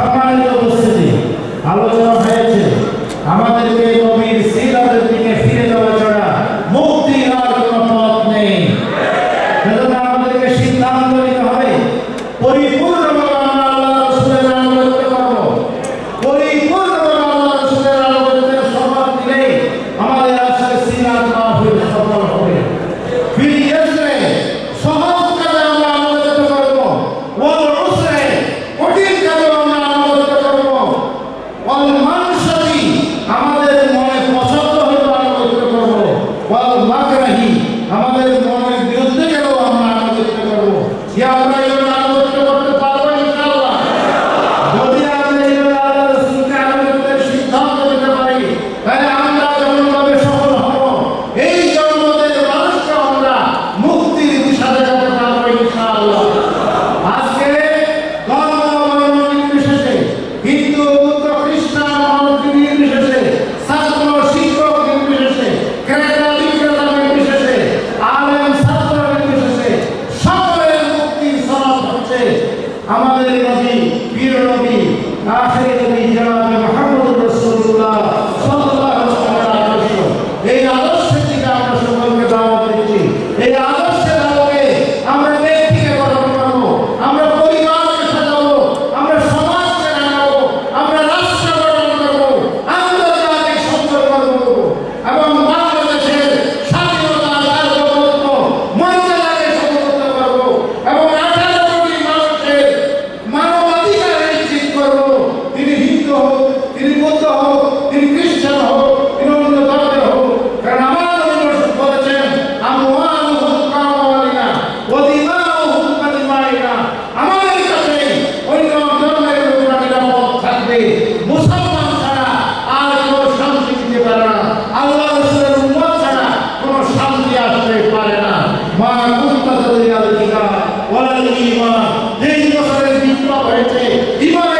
সম্মানিত উপস্থিতি। আলোচনা হয়েছে। আমাদেরকে নবীর সিরাতের দিকে ফিরে যাওয়া ছাড়া মুক্তি আর কোনো পথ নেই। আমাদেরকে সিদ্ধান্ত নিতে হবে হচ্ছে আমাদের নবী বীর নবী আখেরি নবী জনাবে তিনি বৌদ্ধ হোক, তিনি খ্রিস্টান হোক, তিনি অন্য ধর্মের হোক, কারণ আমার বলেছেন আমাদের কাছে অন্য ধর্মের লোকেরা নিরাপদ থাকবে। মুসলমান ছাড়া আর কোনো শান্তি দিতে পারে না। আল্লাহ রসুলের উন্মত ছাড়া কোনো শান্তি আসতে পারে না। মা কুত্তা যেই বছরের বিপ্লব হয়েছে ইমানে